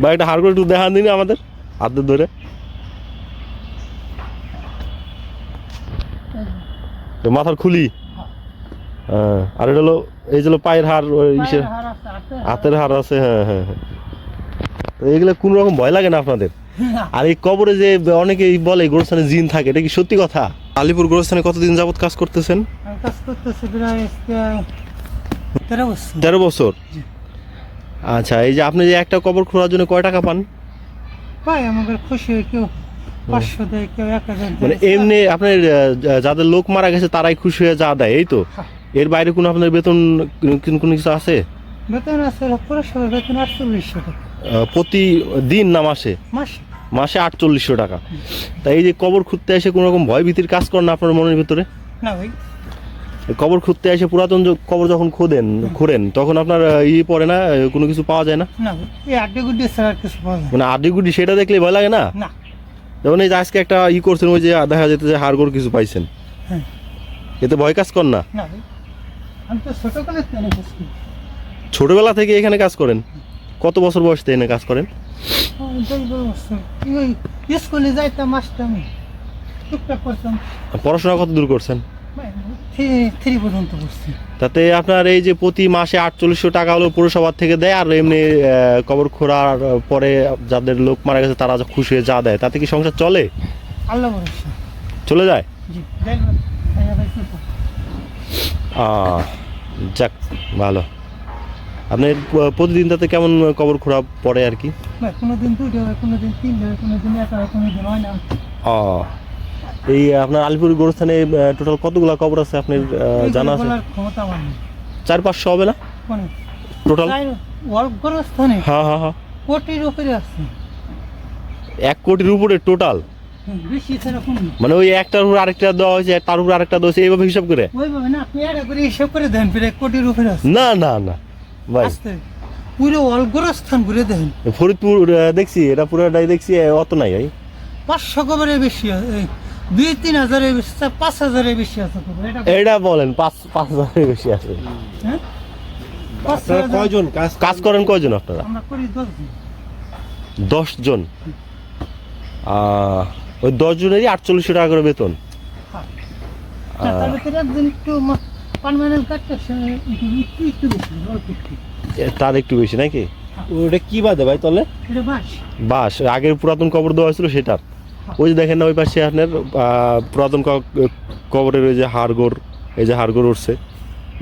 বা একটা হাড় করে একটু দেখান দিন আমাদের হাতের ধরে। মাথার খুলি। হ্যাঁ আর এটা হলো এই যে পায়ের হাড় ইসের হাতের হাড়। আছে হ্যাঁ হ্যাঁ হ্যাঁ। তো এগুলো কোনো রকম ভয় লাগে না আপনাদের? আর এই কবরে যে অনেকেই বলে গোরস্থানে জিন থাকে এটা কি সত্যি কথা? আলিপুর গোরস্থানে কতদিন যাবত কাজ করতেছেন? কাজ করতেছি প্রায় তেরো বছর। তেরো বছর? আচ্ছা এই যে আপনি যে একটা কবর খোঁড়ার জন্য কয় টাকা পান? পাই আমাদের খুশি হয়ে কেউ পাঁচশো দেয় কেউ এক হাজার মানে এমনি আপনার যাদের লোক মারা গেছে তারাই খুশি হয়ে যা দেয় এই তো? হ্যাঁ। এর বাইরে কোনো আপনার বেতন কোনো- কোনো কিছু আছে? বেতন আছে পুরসভার বেতন আটচল্লিশশো টাকা। প্রতি দিন না মাসে? মাসে। মাসে আটচল্লিশশো টাকা। তাই এই যে কবর খুঁড়তে এসে কোনো রকম ভয় ভীতির কাজ করেন না আপনার মনের ভিতরে? না ভাই। কবর খুঁড়তে এসে পুরাতন কবর যখন খোদেন খোঁড়েন তখন আপনার ই পড়ে না? কোনো কিছু পাওয়া যায় না? মানে আড্ডি গুড্ডি সেটা দেখলে ভয় লাগে না? যেমন এই যে আজকে একটা ই করছেন ওই যে দেখা যেতে যে হাড়গোড় কিছু পাইছেন। হ্যাঁ। এতে ভয় কাজ কর না? ছোটবেলা থেকে এখানে কাজ করেন? কত বছর বয়স থেকে এখানে কাজ করেন? পড়াশোনা কত দূর করছেন? থ্রি পর্যন্ত তাতে আপনার এই যে প্রতি মাসে আটচল্লিশশো টাকা হলো পৌরসভার থেকে দেয় আর এমনি কবর খোঁড়ার পরে যাদের লোক মারা গেছে তারা খুশি হয়ে যা দেয়। তাতে কি সংসার চলে? আল্লাহ চলে যায়? যাক ভালো। আপনি প্রতিদিন তাতে কেমন কবর খোঁড়া পড়ে আর কি? কোনোদিন হয় কোনোদিন তিনটা কোনোদিন একা কোনোদিন হয় না। ও এই আপনার আলিপুর গোরস্থানে টোটাল কতগুলা কবর আছে আপনার জানা আছে? চার পাঁচশো হবে না? টোটাল অর্গস্থানে হ্যাঁ হ্যাঁ হ্যাঁ। কোটির উপরে আছে। এক কোটির উপরে টোটাল মানে ওই একটার উপর আরেকটা দেওয়া হয়েছে তার উপর আরেকটা দেওয়া হয়েছে এইভাবে হিসাব করে? ওইভাবে না আপনি এটা করে হিসাব করে দেন প্রায় কোটির উপরে আছে। না না না। ভাই। পুরো অলগরস্থান ঘুরে দেন। ফরিদপুর দেখছি এটা পুরোটাই দেখছি অত নাই ভাই। পাঁচশো কবরের বেশি দুই তিন হাজারের বেশি পাঁচ হাজারের বেশি আছে এটা বলেন। পাঁচ পাঁচ হাজারের বেশি আছে। হ্যাঁ? পাঁচ আপনারা হাজার- কয়জন? কাজ কাজ করেন কয়জন আপনারা? আমরা দশ জন ওই দশ জনেরই আটচল্লিশশো টাকা করে বেতন। হ্যাঁ। তার একটু বেশি নাকি? ওটা কি বাদে ভাই তাহলে? বাস আগের পুরাতন কবর দেওয়া হয়েছিল সেটার। ওই যে দেখেন না ওই পাশে আপনার পুরাতন কবরের ওই যে হাড়গোড় এই যে হাড়গোড় উঠছে।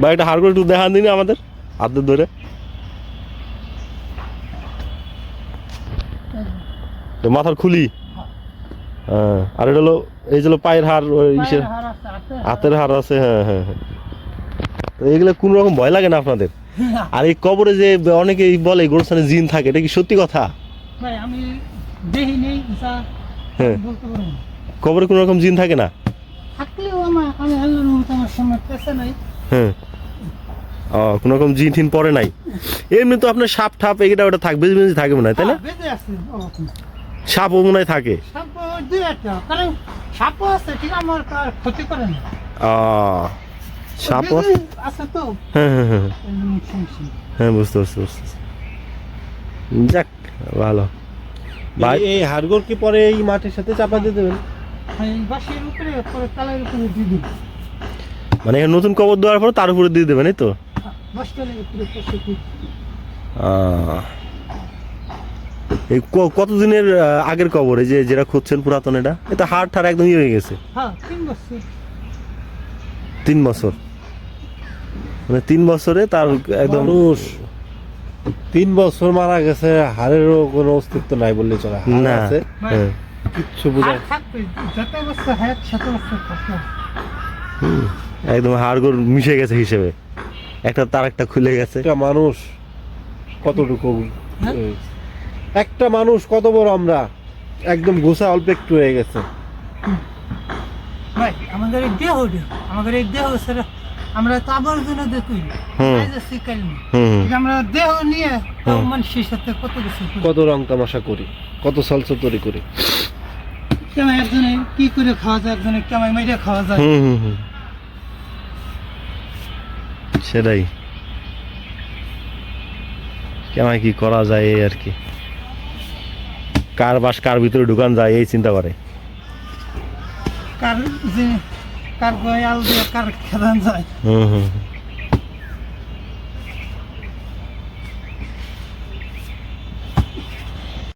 বা একটা হাড়গোড় একটু দেখান দিন আমাদের হাতের ধরে। মাথার খুলি। হ্যাঁ আর এটা হলো এই যে পায়ের হাড় ওই ইসের হাতের হাড়। আছে হ্যাঁ হ্যাঁ হ্যাঁ। এগুলো কোনো রকম ভয় লাগে না আপনাদের? আর এই কবরে যে অনেকেই বলে গোরস্থানে জিন থাকে এটা কি সত্যি কথা? ভাই আমি দেখি নেই যা হ্যাঁ। কবরে কোনো রকম জিন থাকে না? থাকলেও আমার আমি আল্লাহর মতো আমার সামনে পেছে নাই। হ্যাঁ। ও কোনো রকম জিন টিন পরে নাই। এমনি তো আপনার সাপ ঠাপ এটা ওটা থাকবে বেশি থাকে মনে হয় তাই না? হ্যাঁ, ওরকম। সাপও মনে হয় থাকে। সাপ সাপও আছে ঠিক আমার ক্ষতি করে না। ও আছে? তো। হ্যাঁ হ্যাঁ হ্যাঁ। হ্যাঁ। বুঝতে পারছি বুঝতে যাক ভালো। ভাই এই- হাড়গোড় কি পরে এই মাটির সাথে চাপা দিয়ে দেবেন? আর এই বাঁশের উপরে পরে তালের উপরে দিয়ে দিন মানে এখানে নতুন কবর দেওয়ার পর তার উপরে দিয়ে দেবেন এই তো। আহ, এই ক- কতদিনের আগের কবর এই যে যেটা খুঁজছেন পুরাতন এটা? এটা হাড় ঠাড় একদম ইয়ে হয়ে গেছে। হ্যাঁ তিন বছর। মানে তিন বছরে তার একদম তিন বছর মারা গেছে হাড়েরও কোনো অস্তিত্ব নাই বললে চলে হাড় না আছে। হ্যাঁ। কিচ্ছু বোঝা একদম হাড়গোড় মিশে গেছে হিসেবে। একটা তার একটা খুলে গেছে। একটা মানুষ কতটুকু হ্যাঁ? একটা মানুষ কত বড় আমরা? একদম গোসা অল্প একটু হয়ে গেছে। ভাই আমাদের এই দেহ আমাদের এই দেহ আমরা তৈরি যে আমরা দেহ নিয়ে মানুষের সাথে কত কিছু কত রং তামাশা করি কত সলসতরি করি। কেমন একজনে কি করে খাওয়া যায় একজনে কেমন মেরে খাওয়া যায়। সেটাই। কেমন কি করা যায় এই আর কি। কার বাস কার ভিতরে ঢুকান যায় এই চিন্তা করে। কার কার গয়াল দিয়ে কার খেদান যায়। হুম হুম।